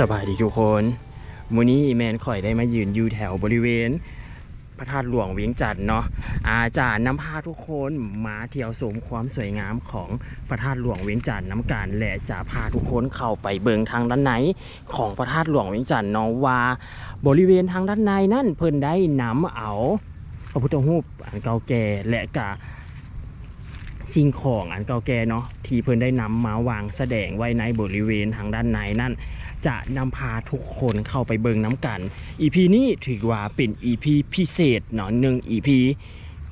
สบายดีทุกคนมื้อนี้แมนข่อยได้มายืนอยู่แถวบริเวณ พระธาตุหลวงเวียงจันทน์เนาะอาจารย์นำพาทุกคนมาเที่ยวชมความสวยงามของพระธาตุหลวงเวียงจันทน์น้ำการและจะพาทุกคนเข้าไปเบิงทางด้านในของพระธาตุหลวงเวียงจันทน์เนาะว่า บริเวณทางด้านในนั่นเพิ่นได้นำเอาพระพุทธรูปอันเก่าแก่และกะสิ่งของอันเก่าแก่เนาะที่เพิ่นได้นำมาวางแสดงไว้ในบริเวณทางด้านในนั่น จะนำพาทุกคนเข้าไปเบิงน้ำกัน EP นี้ถือว่าเป็น EP พิเศษเนาะหนึ่ง EP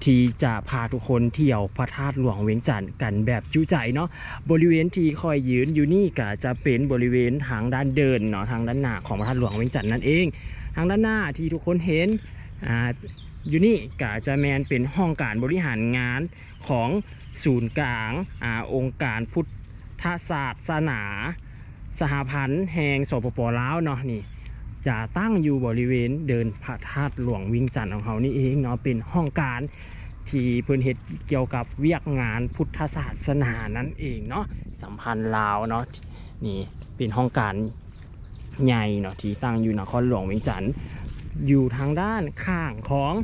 ที่จะพาทุกคนเที่ยวพระธาตุหลวงเวียงจันทร์กันแบบจุใจเนาะบริเวณที่คอยยืนอยู่นี่ก็จะเป็นบริเวณทางด้านเดินเนาะทางด้านหน้าของพระธาตุหลวงเวียงจันทร์นั่นเอง ทางด้านหน้าที่ทุกคนเห็นอ่าอยู่นี่ก็จะแมนเป็นห้องการบริหารงานของศูนย์กลางอาองค์การพุทธศาสนา สหพันธ์แห่งสปปลาวเนาะนี่จะตั้งอยู่บริเวณเดินพระธาตุหลวงวิงจันทร์ของเขานี่เองเนาะเป็นห้องการที่เพิ่นเฮ็ดเกี่ยวกับเวียกงานพุทธศาสนานั่นเองเนาะสัมพันธ์ลาวเนาะนี่เป็นห้องการใหญ่เนาะที่ตั้งอยู่นครหลวงเวียงจันทร์อยู่ทางด้านข้างของ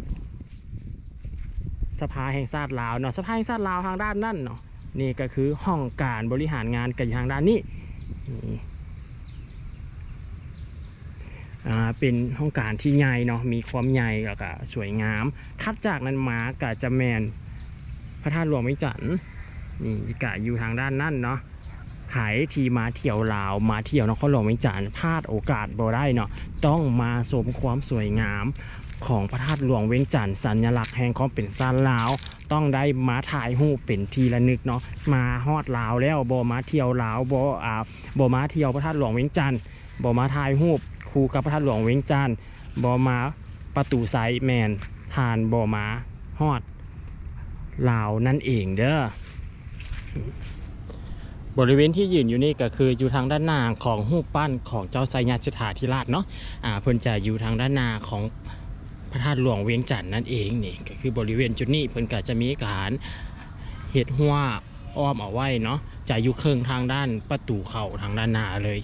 สภาแห่งชาติลาวเนาะสภาแห่งชาติลาวทางด้านนั่นเนาะนี่ก็คือห้องการบริหารงานกันอยู่ทางด้านนี้ นี่อ่าเป็นห้องการที่ใหญ่เนาะมีความใหญ่แล้วก็สวยงามทัดจากนั้นมาก็จะแมนพระธาตุหลวงไม่จันน์นี่กะอยู่ทางด้านนั่นเนาะหายทีมาเที่ยวลาวมาเที่ยวนครหลวงไม่จันทน์พลาดโอกาสบ่ได้เนาะต้องมาชมความสวยงาม ของพระธาตุหลวงเวียงจันทน์สัญลักษณ์แห่งความเป็นซานลาว ต้องได้มาถ่ายรูเป็นทีละนึกเนาะมาฮอดลาวแล้วบ่มาเที่ยวลาวบ่อ่าบ่มาเที่ยวพระธาตุหลวงเวียงจันทน์บ่มาถ่ายรูคู่กับพระธาตุหลวงเวียงจันทน์บ่มาประตูไซแมนทานบ่มาฮอดลาวนั่นเองเด้อบริเวณที่ยืนอยู่นี่ก็คืออยู่ทางด้านหน้าของรูปั้นของเจ้าไซยาสถาธิราชเนาะอ่าเพิ่นจะอยู่ทางด้านหน้าของ ระธาตุหลวงเวียงจันทน์นั่นเองนี่ก็คือบริเวณจุดนี้เพิ่นก็จะมีการเห็ดหัวอ้อมเอาไว้เนาะจะอยู่เครื่องทางด้านประตูเข้าทางด้านหน้าเลย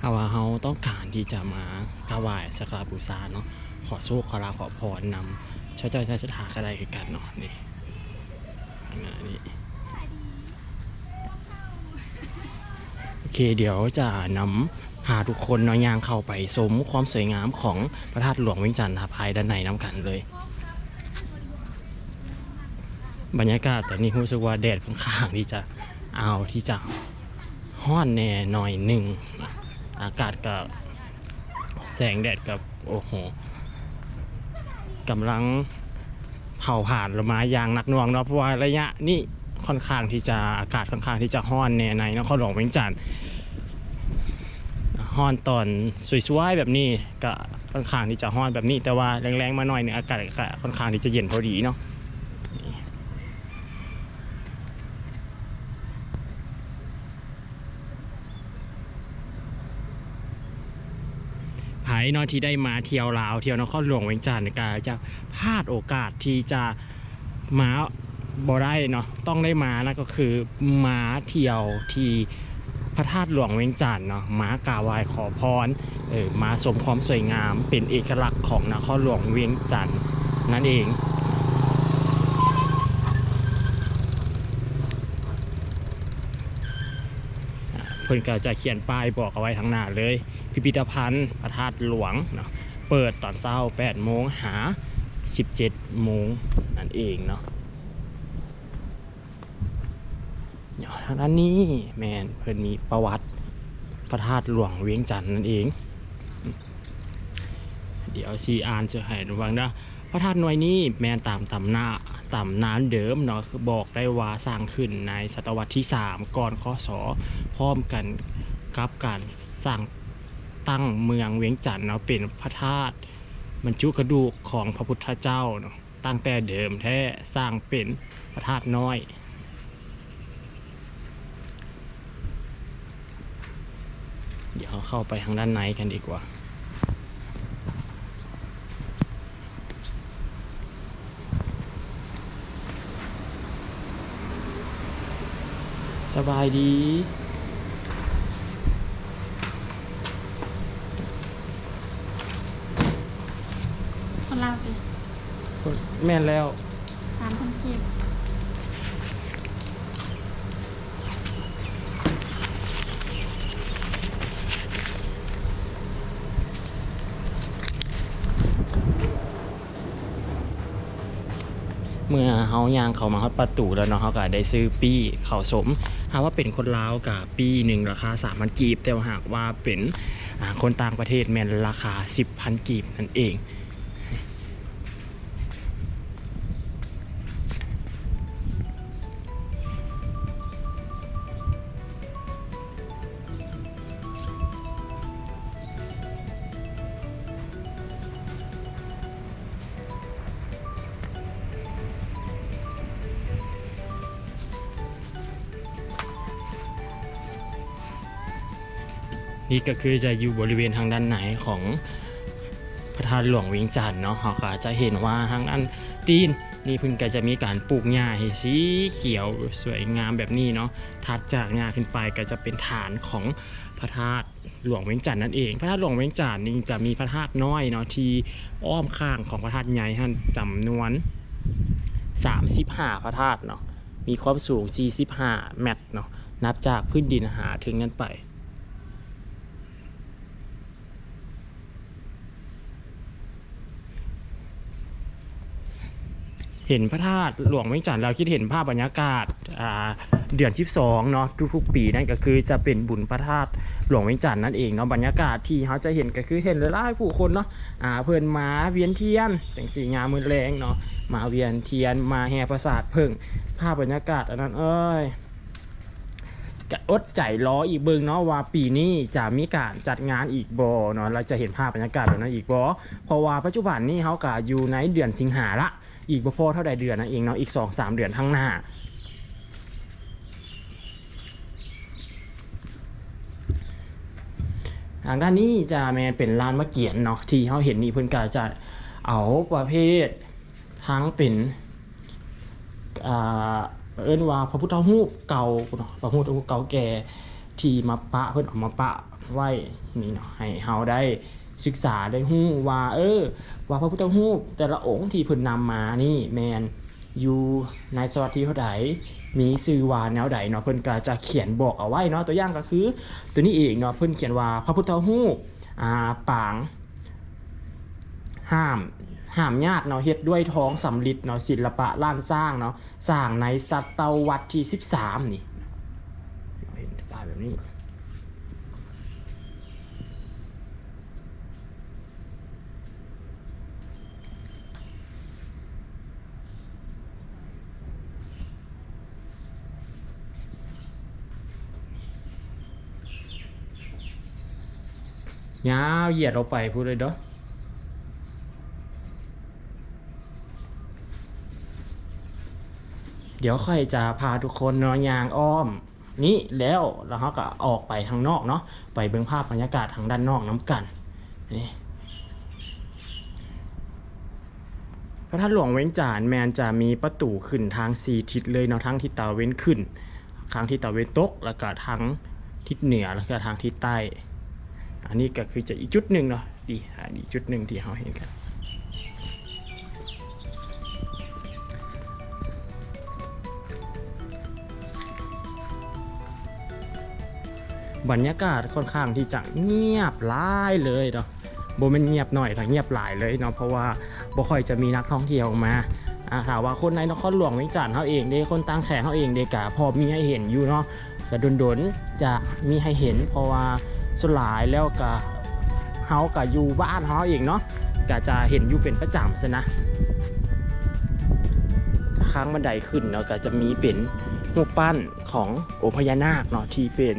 ถ้าว่าเราต้องการที่จะมากราบไหว้สักการะบูชาเนาะขอโชคขอลาขอพรนำเช้าเจ้าชาชะถาก็ได้กันเนาะนี่ข้างหน้านี่ โอ เคเดี๋ยวจะนำพาทุกคนเนาะย่างเข้าไปชมความสวยงามของพระธาตุหลวงเวียงจันทร์ภายด้านในน้ำกันเลย บรรยากาศแตอนนี้รู้สึกว่าแดดค่อนข้างที่จะเอาที่จะห้อนแน่หน่อยหนึ่งอากาศกับแสงแดดกับโอ้โหกำลังเผาผ่านลงมายางหนักหน่วงเนาะเพราะว่าระยะนี้ ค่อนข้างที่จะอากาศค่อนข้างที่จะห้อนในในนครหลวงเวียงจันทร์ห้อนตอนสวยๆแบบนี้ก็ค่อนข้างที่จะห้อนแบบนี้ แต่ว่าแรงๆมาหน่อยเนี่ยอากาศก็ค่อนข้างที่จะเย็นพอดีเนาะไผ่เนาะที่ได้มาเที่ยวลาวเที่ยวนครหลวงเวียงจันทร์ก็จะพลาดโอกาสที่จะมา บ่ได้เนาะต้องได้มานะก็คือม้าเที่ยวที่พระธาตุหลวงเวียงจันทน์เนาะม้ากาบไหว้ขอพรเออมาสมความสวยงาม เป็นเอกลักษณ์ของนครหลวงเวียงจันทน์นั่นเองเพิ่นก็จะเขียนป้ายบอกเอาไว้ทั้งหน้าเลย พิพิธภัณฑ์พระธาตุหลวงเนาะเปิดตอนเช้า8โมงหา 17โมงนั่นเองเนาะ อ ยู่ทางด้นนี้แมนเพิ่นมีประวัติพระธาตุหลวงเวียงจันทน์นั่นเอง เดี๋ยวซีอ่านจะให้ระวังนะพระธาตุหน่วยนี้แมนตามตำหน้าตำนานเดิมเนาะคือบอกได้ว่าสร้างขึ้นในศตวรรษที่ 3 ก่อนคศพร้อมกันกับการสร้างตั้งเมืองเวียงจันทน์เนาะเป็นพระธาตุบรรจุกระดูกของพระพุทธเจ้าเนาะตั้งแต่เดิมแท้สร้างเป็นพระธาตุน้อย เดี๋ยวเข้าไปทางด้านในกันดีกว่า สบายดีคนลาวดิแม่แล้วสามคนเจ็บ เฮายางเขามาฮอดประตูแล้วเนาะเขาก็ได้ซื้อปี้เขาสมหาว่าเป็นคนลาวกับปี้หนึ่งราคา3,000กีบแต่ว่าหากว่าเป็นคนต่างประเทศแม่นราคา 10,000 กีบนั่นเอง นี่ก็คือจะอยู่บริเวณทางด้านไหนของพระธาตุหลวงวียงจันทน์เนาะเราก็จะเห็นว่าทางด้านตีนนี่เพิ่งก็จะมีการปลูกหญ้าสีเขียวสวยงามแบบนี้เนาะถัดจากหญ้าขึ้นไปก็จะเป็นฐานของพระธาตุหลวงเวียงจันทน์นั่นเอง พระธาตุหลวงเวียงจันทน์นี่จะมีพระธาตุน้อยเนาะที่อ้อมข้างของพระธาตุใหญ่ท่านจำนวน 35 พระธาตุเนาะมีความสูง 45 เมตรเนาะนับจากพื้นดินหาถึงนั้นไป เห็นพระธาตุหลวงเวียงจันทร์เราคิดเห็นภาพบรรยากาศเดือน12เนาะทุกๆ ปีนั่นก็คือจะเป็นบุญพระธาตุหลวงเวียงจันทร์นั่นเองเนาะบรรยากาศที่เขาจะเห็นก็คือเห็นหลายๆผู้คนเนาะอ่าเพิ่อนมาเวียนเทียนจังสีงามมือแรงเนาะมาเวียนเทียนมาแห่ประสาทเพิ่งภาพบรรยากาศอันนั้นเอ้ยกะอดใจรออีกเบิงเนาะว่าปีนี้จะมีการจัดงานอีกบ่เนาะเราจะเห็นภาพบรรยากาศแบบนั้นอีกบ่เพราะว่าปัจจุบันนี้เขาก็อยู่ในเดือนสิงหาละ อีกบ่พอเท่าใดเดือนนั่นเองเนาะอีก 2 3 เดือนข้างหน้าทางด้านนี้จะแมนเป็นลานมะเกียนเนาะที่เขาเห็นนี่เพิ่นก็จะเอาประเภททั้งเป็นเอิ้นว่าพระพุทธรูปเก่าเนาะพระพุทธรูปเก่าแก่ที่มาปะเพิ่อนเอามาปะไว้นี่เนาะให้เฮาได้ ศึกษาได้ฮู้ว่าเออ ว่าพระพุทธรูปแต่ละองค์ที่เพิ่นนำมานี่แมนอยู่ในสวัสดีเท่าใดมีชื่อว่าแนวใดเนาะเพิ่นก็จะเขียนบอกเอาไว้เนาะตัวอย่างก็คือ ตัวนี้เองเนาะเพิ่นเขียนว่าพระพุทธรูปอ่าปางห้ามห้ามญาติเนาะเฮ็ดด้วยท้องสำริดเนาะศิลปะล้านสร้างเนาะสร้างในศตวรรษที่ 13 นี่สิเห็นป้ายแบบนี้ ยาวเหยียดออกไปพูดเลยเด้อเดี๋ยวค่อยจะพาทุกคนเนาะยางอ้อม นี่แล้วแล้วเขาก็ออกไปทางนอกเนาะไปเบิ่งภาพบรรยากาศทางด้านนอกน้ำกันนี่พระธาตุหลวงเว้งจานแมนจะมีประตูขึ้นทางสี่ทิศเลยเนาะทั้งทิศตะวันเว้นขึ้นทางทิศตะวันเว้นตกแล้วก็ทางทิศเหนือแล้วก็ทางทิศใต้ อันนี้ก็คือจะอีกจุดหนึ่งเนาะดีอันนี้จุดหนึ่งที่เราเห็นกันบรรยากาศค่อนข้างที่จะเงียบหลายเลยเนาะโบมันเงียบหน่อยแต่เงียบหลายเลยเนาะเพราะว่าบ่ค่อยจะมีนักท่องเที่ยวมาถามว่าคนในนครหลวงเวียงจันทน์เขาเองเด้คนต่างแขกเขาเองเด้กะพอมีให้เห็นอยู่เนาะแต่ดนๆจะมีให้เห็น เพราะว่า ส่วนหลายแล้วก็เฮาก็อยู่บ้านเฮาเองเนาะก็จะเห็นอยู่เป็นประจำซะนะข้างบันไดขึ้นเนาะก็จะมีเป็นรูปปั้นขององค์พญานาคเนาะที่เป็น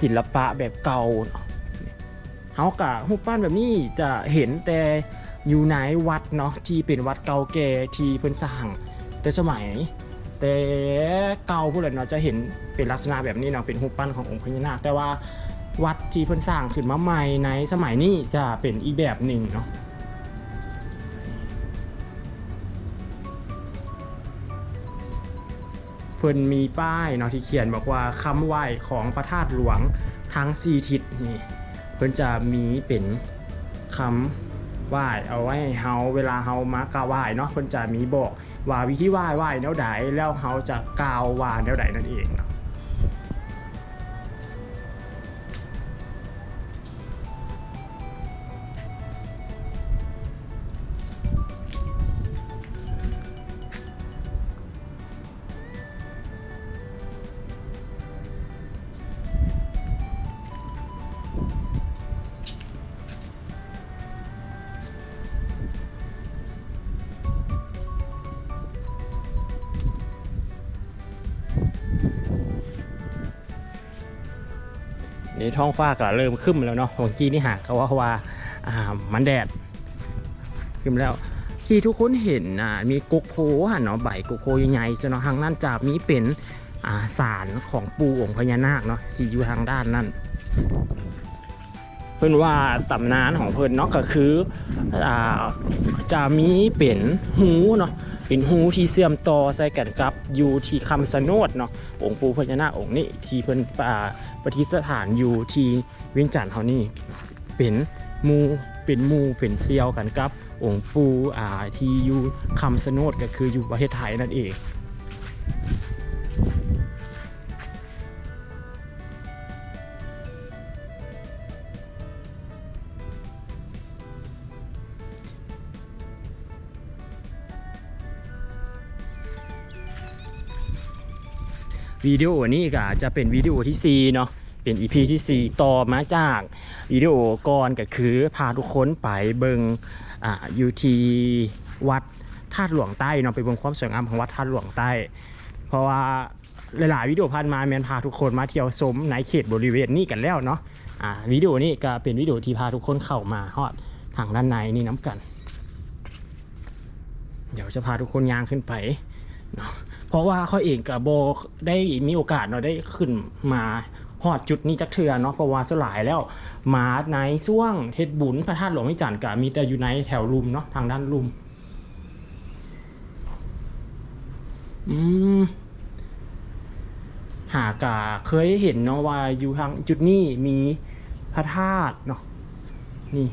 ศิลปะแบบเก่าเนาะเฮากะรูปปั้นแบบนี้จะเห็นแต่อยู่ในวัดเนาะที่เป็นวัดเก่าแก่ที่เพิ่นสร้างแต่สมัย แต่เก่าพูดเลยเนาะจะเห็นเป็นลักษณะแบบนี้เนาะเป็นรูปปั้นขององค์พญานาคแต่ว่า วัดที่เพิ่นสร้างขึ้นมาใหม่ในสมัยนี้จะเป็นอีกแบบหนึ่งเนาะพิ่นมีป้ายเนาะที่เขียนบอกว่าคำไหว้ของพระธาตุหลวงทั้งสี่ทิศนี่เพิ่นจะมีเป็นคำไหว้เอาไว้ให้เฮาเวลาเฮามากราบไหว้เนาะเพิ่นจะมีบอกว่าวิธีไหว้ไหว้แนวใดแล้วเฮาจะกล่าวว่าแนวใดนั่นเอง นี่ท้องฟ้าก็เริ่มขึ้นแล้วเนาะเมื่อกี้นี่หากเขาว่าว่าอ่ามันแดดขึ้นแล้วที่ทุกคนเห็นอ่ามีกุกโพหันเนาะใบกุกโพใหญ่ๆจะเนาะทางนั้นจะมีเป็นอ่าสารของปูองค์พญานาคเนาะที่อยู่ทางด้านนั้นเพิ่อนว่าตำนานของเพิ่อนเนาะก็คืออ่าจะมีเป็นหูเนาะ เป็นหูที่เสื่อมต่อใส่กันกับอยู่ที่คำสนดเนาะองค์ปู่พญานาคองค์นี้ที่เพิ่นป่าปฏิสถานอยู่ที่เวียงจันทร์เฮานี่เป็นมูเป็นมูเป็นเซียวกันกับองค์ปู่อ่าที่อยู่คำสนดก็คืออยู่ประเทศไทยนั่นเอง วิดีโอนี้ก็จะเป็นวิดีโอที่4เนาะเป็น EP ที่ 4 ต่อมาจากวิดีโอก่อนก็คือ พาทุกคนไปเบิงอ่าอยู่ที่วัดธาตุหลวงใต้เนาะไปเบิงความสวยงามของวัดธาตุหลวงใต้ เพราะว่าหลายๆวิดีโอผ่านมาแมนพาทุกคนมาเที่ยวชมในเขตบริเวณนี้กันแล้วเนาะอ่าวิดีโอนี้ก็เป็นวิดีโอที่พาทุกคนเข้ามาฮอดทางด้านในนี่น้ำกัน เดี๋ยวจะพาทุกคนย่างขึ้นไปเนาะ เพราะว่าเขาเองกับโบได้มีโอกาสเนาะได้ขึ้นมาหอดจุดนี้จักเทือเนาะเพราะว่าสลายแล้วมาในช่วงเทศบุญพระธาตุหลวงวิจันกับมีแต่อยู่ในแถวรุมเนาะทางด้านรุม อืมหากะเคยเห็นเนาะว่าอยู่ทางจุดนี้มีพระธาตุเนาะนี่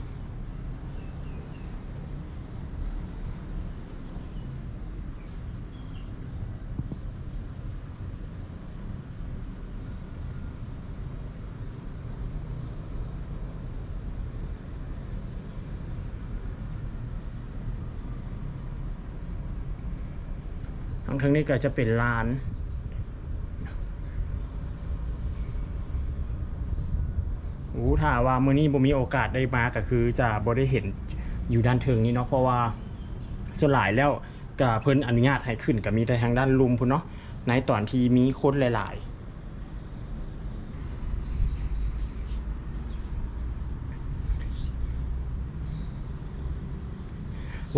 ทั้งนี้ก็จะเป็นลานโอ้ถ้าว่ามื้อนี้บ่มีโอกาสได้มาก็คือจะบ่ได้เห็นอยู่ด้านเทิงนี้เนาะเพราะว่าส่วนหลายแล้วก็เพิ่นอนุญาตให้ขึ้นก็มีแต่ทางด้านลุมพุ่นเนาะในตอนที่มีคนหลาย ๆ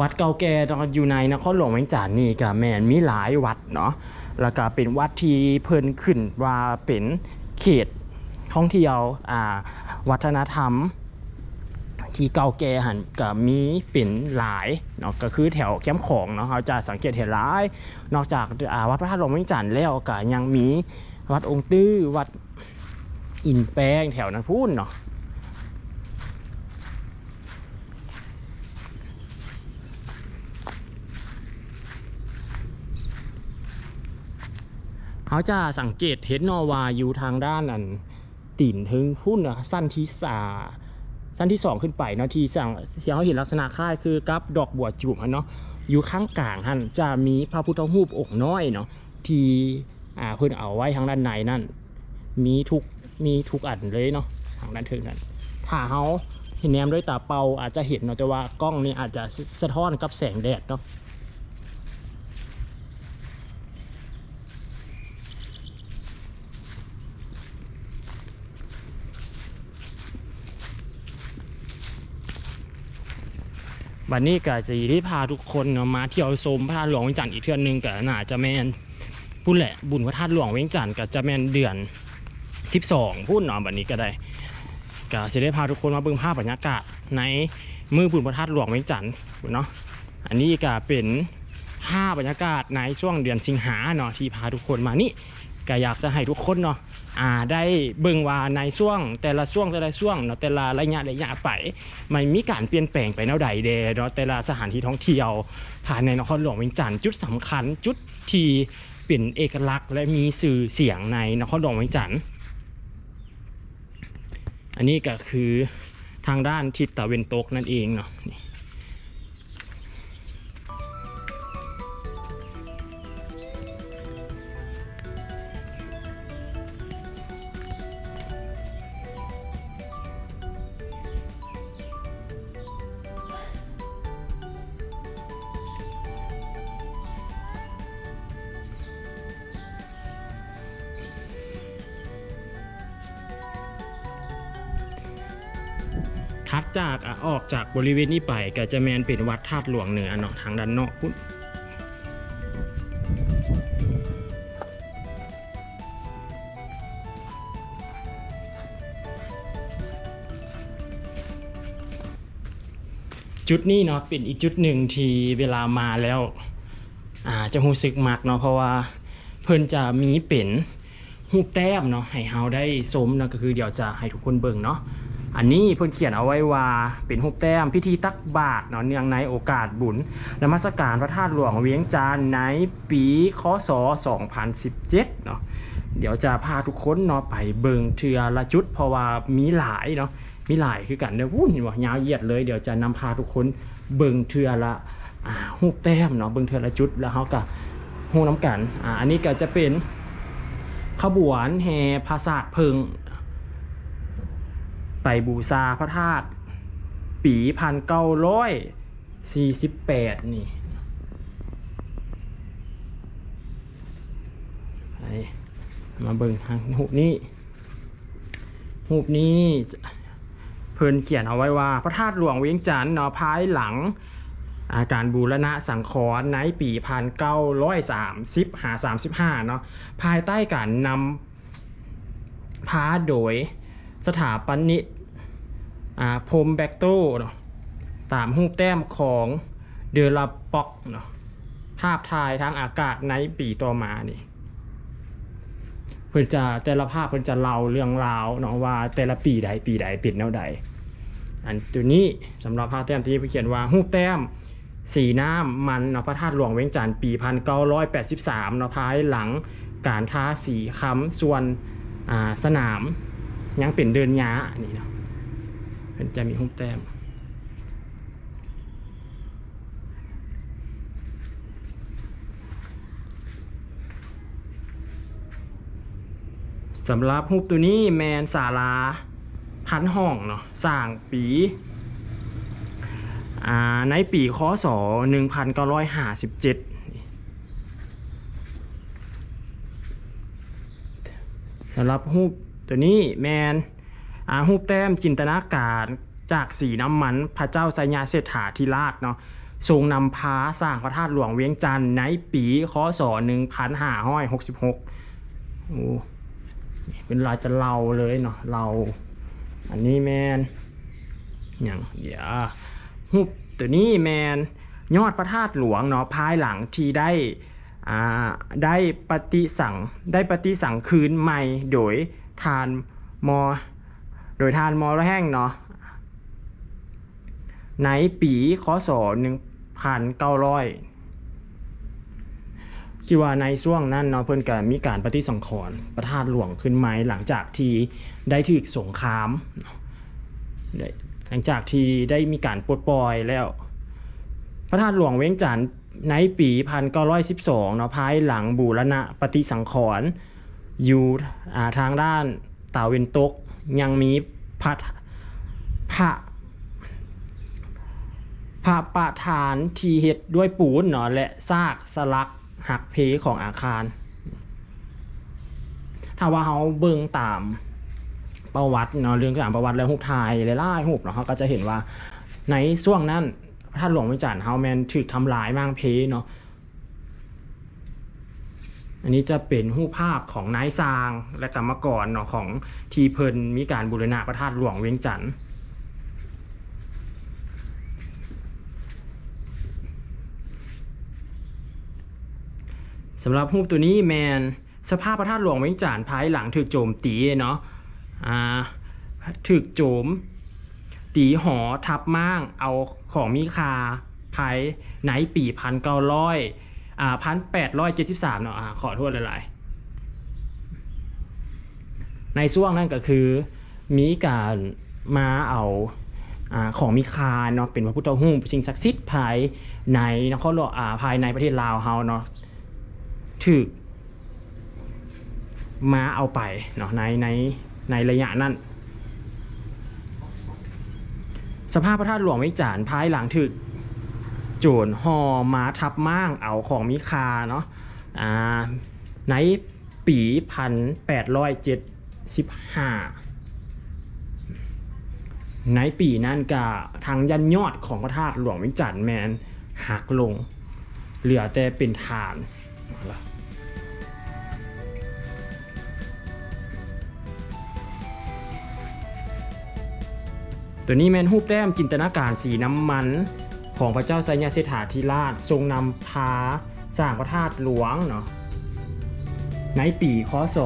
วัดเก่าแก่ตอนอยู่ในนครหลวงเวียงจันทน์นี่ก็แม่นมีหลายวัดเนาะแล้วก็เป็นวัดที่เพิ่นขึ้นว่าเป็นเขตท่องเที่ยวอ่าวัฒนธรรม ที่เก่าแก่หันก็มีเป็นหลายเนาะก็คือแถวแคมป์ของเนาะเราจะสังเกตเห็นหลาย นอกจากอ่าวัดพระธาตุหลวงเวียงจันทน์แล้วก็ยังมีวัดองค์ตื้อวัดอินแปงแถวนั้นพูนเนาะ เขาจะสังเกตเห็นนอวาอยู่ทางด้านนั้นติ่นถึงพุ่นอะสั้นที่สาสั้นที่สองขึ้นไปเนาะที่สั่งที่เขาเห็นลักษณะคล้ายคือกับดอกบัวจุ่มอะเนาะอยู่ข้างกลางหันจะมีพระพุทธรูปองค์น้อยเนาะที่อ่าเพิ่นเอาไว้ทางด้านในนั่นมีทุกมีทุกอันเลยเนาะทางด้านเทิงนั้นถ้าเขาเห็นแนมด้วยตาเปล่าอาจจะเห็นเนาะแต่ว่ากล้องนี่อาจจะสะท้อนกับแสงแดดเนาะ วันนี้ก็จะได้พาทุกคนเนาะมาเที่ยวชมพระธาตุหลวงเวียงจันทร์อีกเทื่อนึงก็น่าจะแมนพูดแหละบุญพระธาตุหลวงเวียงจันทร์ก็จะแมนเดือน 12พูดเนาะบัดนี้ก็ได้ก็จะได้พาทุกคนมาเบิ่งภาพบรรยากาศในมือบุญพระธาตุหลวงเวียงจันทร์เนาะอันนี้ก็เป็นภาพบรรยากาศในช่วงเดือนสิงหาเนาะที่พาทุกคนมานี่ ก็อยากจะให้ทุกคนเนาะอ่าได้เบิ่งว่าในช่วง แต่ละช่วงแต่ละช่วงเนาะแต่ละระยะระยะไปมันมีการเปลี่ยนแปลงไปแนวใดเดเนาะแต่ละสถานที่ท่องเที่ยวภายในนครหลวงเวียงจันทร์จุดสำคัญจุดที่เป็นเอกลักษณ์ และมีสื่อเสียงในนครหลวงเวียงจันทร์อันนี้ก็คือทางด้านทิศตะเวนตกนั่นเองเนาะนี่ ทัดจากอออกจากบริเวณนี้ไปก็จะแมนเป็นวัดธาตุหลวงเหนือเนาะทางด้านนอกพุ่นจุดนี้เนาะเป็นอีกจุดหนึ่งที่เวลามาแล้วอาจะรู้สึกมักเนาะเพราะว่าเพิ่นจะมีเป็นรูแต้มเนาะให้เฮาได้สมเนาะก็คือเดี๋ยวจะให้ทุกคนเบิ่งเนาะ อันนี้เพิ่นเขียนเอาไว้ว่าเป็นรูปแต้มพิธีตักบาตรเนาะเนื่องในโอกาสบุญนมัสการพระธาตุหลวงเวียงจันทร์ในปีคศ2017เนาะเดี๋ยวจะพาทุกคนเนาะไปเบิงเทือละจุด เพราะว่ามีหลายเนาะมีหลายคือกันเด้อวุ่นว่ายาวเหยียดเลยเดี๋ยวจะนำพาทุกคนเบิงเทือละอ่ารูแต้มเนาะเบิงเทือละจุดแล้วเฮาก็ฮู้น้ำกันอ่าอันนี้ก็จะเป็นขบวนแห่พระศาสตร์เพิง ไปบูชาพระธาตุปีพันเก้าร้อยสี่สิบแปดนี่ไปมาเบิ่งทางหูปนี้หูปนี้เพิ่นเขียนเอาไว้ว่า พระธาตุหลวงเวียงจันทร์เนาะภายหลังอาการบูรณะสังขรณ์ในปีพันเก้าร้อยสามสิบหาสามสิบห้าเนาะภายใต้การนำพาโดย สถาปนิกพรมแบกโตเนาะตามรูปแต้มของเดอลาปอกเนาะภาพถ่ายทางอากาศในปีต่อมานี่เพิ่นจะแต่ละภาพเพิ่นจะเล่าเรื่องราวเนาะว่าแต่ละปีใดปีใดป็นแนวใด อันตัวนี้สำหรับภาพแต้มที่เพิ่นเขียนว่ารูปแต้มสีน้ำมันเนาะพระธาตุหลวงเวียงจันทร์ปี 1983เนาะภายหลังการทาสีค้ำส่วนสนาม ยังเป็นเดินยาอันนี้เนาะเพิ่นจะมีหุ้มแต้มสำหรับรูปตัวนี้แมนศาลาพันห้องเนาะสร้างปีอ่าในปีคศ1957สำหรับรูป ตัวนี้แมนอารูปแต้มจินตนาการจากสีน้ำมันพระเจ้าไสยาเศรษฐาธิราชเนาะทรงนำพาสร้างพระธาตุหลวงเวียงจันทร์ในปีคศ1566โอ้เป็นลายจะเล่าเลยเนาะเราอันนี้แมนอย่างเดี๋ยวรูปตัวนี้แมนยอดพระธาตุหลวงเนาะภายหลังที่ได้อ่าได้ปฏิสังได้ปฏิสังคืนใหม่โดย ทานมอ โดยทานมอระแห้งเนาะในปีคศ1900คิดว่าในช่วงนั้นเนาะเพิ่อนก็มีการปฏิสังขรณ์ประทาดหลวงขึ้นไหมหลังจากที่ได้ถึกสงครามเนาะได้หลังจากที่ได้มีการปลดปล่อยแล้ว พระธาตุหลวงเวียงจันทร์ในปี 1912เนาะภายหลังบูรณะปฏิสังขรณ์ อยู่ทางด้านตาเวนตก ยังมีพระพระพระประธานที่เฮ็ดด้วยปูนเนาะและซากสลักหักเพของอาคาร ถ้าว่าเขาเบิ่งตามประวัติเนาะเรื่องตามประวัติและรูปถ่ายหลายๆรูปเนาะเขาก็จะเห็นว่าในช่วงนั้นพระธาตุหลวงวียงจันทร์เฮาแมนถูกทำลายมากเพเนาะ อันนี้จะเป็นรูปภาพของนายซางและกรรมกรเนาะของทีเพินมีการบูรณะพระธาตุหลวงเวียงจันทร์สำหรับรูปตัวนี้แมนสภาพพระธาตุหลวงเวียงจันทร์ภายหลังถูกโจมตีเนาะอ่าถูกโจมตีหอทับม่างเอาของมีคาภายในปีพันเก้าร้อย อ่าพันแปดร้อยเจ็ดสิบสามเนาะอ่าขอโทษหลายๆ ในช่วงนั้นก็คือมีการมาเอาอาของมีคาเนาะเป็นพระพุทธรูปสิ่งศักดิ์สิทธิ์ภายในนครหลวงอ่าภายในประเทศลาวเฮาเนาะถึกมาเอาไปเนาะในในในระยะนั้น สภาพพระธาตุหลวงวียงจันทร์ภายหลังถึก โจรหอมาทับม่างเอาของมีคาเนาะอ่าในปีพันแปดร้อยเจ็ดสิบห้าในปีนั้นก็ทางยันยอดของพระธาตุหลวงวียงจันทร์แมนหักลง เหลือแต่เป็นฐานตัวนี้แมนรูแต้มจินตนาการสีน้ำมัน ของพระเจ้าไซยาเสถาธิราชทรงนำพาสร้างพระธาตุหลวงเนาะในปีคศ1566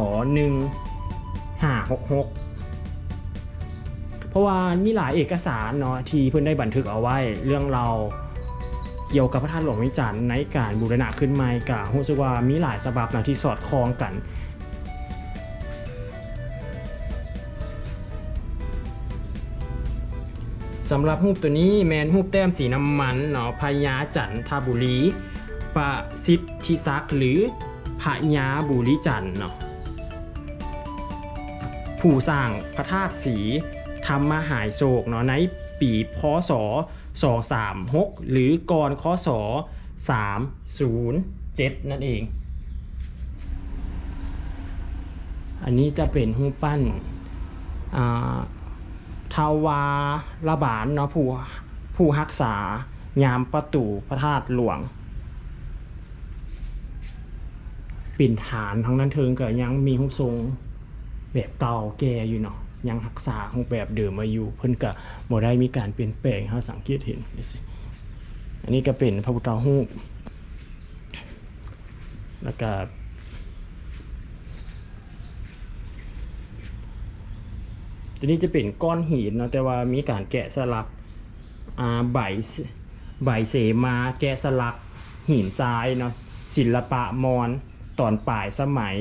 เพราะว่ามีหลายเอกสารเนาะที่เพิ่นได้บันทึกเอาไว้เรื่องเราเกี่ยวกับพระธาตุหลวงวียงจันทร์ในการบูรณะขึ้นใหม่กะรู้สึกว่ามีหลายฉบับเนาะที่สอดคล้องกัน สำหรับรูปตัวนี้แมนรูปแต้มสีน้ำมันเนาะพญาจันทบุรีประสิทธิศักดิ์หรือพญาบุรีจันเนาะผู้สร้างพระธาตุสีธรรมหายโศกเนาะในปีพศ236 หรือก่อนคศ307 นั่นเอง อันนี้จะเป็นรูปปั้นอ่า ทาวาระบานเนาะผู้ผู้รักษายามประตูพระธาตุหลวง ปิ่นฐานทั้งนั้นเทิงก็ยังมีรูปทรงแบบเก่าแก่อยู่เนาะยังรักษารูปแบบเดิมมาอยู่ เพิ่นก็บ่ได้มีการเปลี่ยนแปลงเฮาสังเกตเห็นนี่สิอันนี้ก็เป็นพระพุทธรูปแล้วก็ ตัวนี้จะเป็นก้อนหินเนาะแต่ว่ามีการแกะสลักใบใบเสมาแกะสลักหินทรายเนาะศิลปะมอนตอนปลายสมัย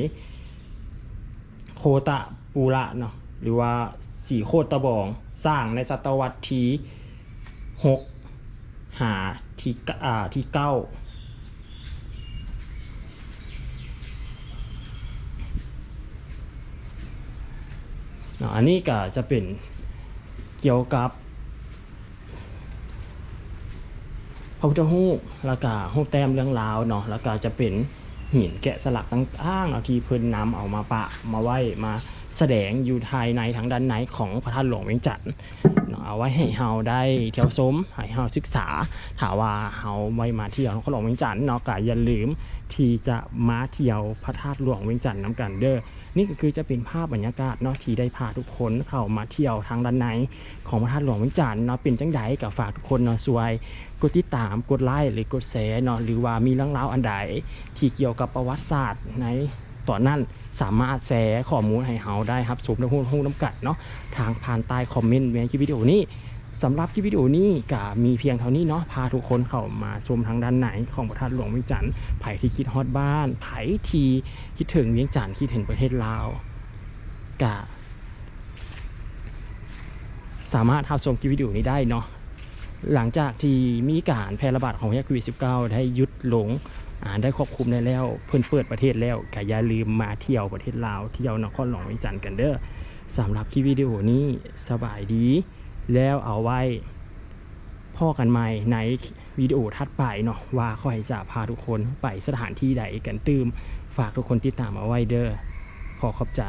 โคตะปูระเนาะหรือว่าสีโคตะบองสร้างในศตวรรษที่6หาที่อ่าที่9 อันนี้ก็จะเป็นเกี่ยวกับพระพุทธรูปแล้วก็รูปแต้มเรื่องราวเนาะแล้วก็จะเป็นหินแกะสลักต่างๆเนาะที่เพิ่นนำเอามาปะมาไว้มาแสดงอยู่ภายในทางด้านในของพระธาตุหลวงเวียงจันทร์เอาไว้ให้เฮาได้เที่ยวชมให้เฮาศึกษาถามว่าเฮาไว้มาเที่ยวนครหลวงเวียงจันทร์เนาะก็อย่าลืม ที่จะมาเที่ยวพระธาตุหลวงเวียงจันทร์น้ำกันเด้อนี่ก็คือจะเป็นภาพบรรยากาศเนาะที่ได้พาทุกคนเข้ามาเที่ยวทางด้านในของพระธาตุหลวงเวียงจันทร์เนาะเป็นจังใดกับฝากทุกคนเนาะสวยกดติดตามกดไลค์หรือกดแชร์เนาะหรือว่ามีเรื่องราวอันใดที่เกี่ยวกับประวัติศาสตร์ในตอนนั้นสามารถแชร์ข้อมูลให้เฮาได้ครับสมน้ำหูหูน้ำกัดเนาะทางผ่านใต้คอมเมนต์ในคลิปวิดีโอนี้ สำหรับคลิปวิดีโอนี้ก็มีเพียงเท่านี้เนาะพาทุกคนเข้ามาชมทางด้านไหนของพระธาตุหลวงเวียงจันทร์ไผ่ที่คิดฮอดบ้านไผ่ที่คิดถึงเวียงจันทร์คิดถึงประเทศลาวกะสามารถทับชมคลิปวิดีโอนี้ได้เนาะหลังจากที่มีการแพร่ระบาดของโควิด -19 ได้ยุดลงได้ควบคุมได้แล้วเพิ่นเปิดประเทศแล้วก็อย่าลืมมาเที่ยวประเทศลาวเที่ยวนครหลวงเวียงจันทร์กันเด้อสำหรับคลิปวิดีโอนี้สบายดี แล้วเอาไว้พ่อกันใหม่ในวิดีโอทัดไปเนาะว่าค่อยจะพาทุกคนไปสถานที่ใดกันตืมฝากทุกคนติดตามเอาไว้เด้อขอขอบใจ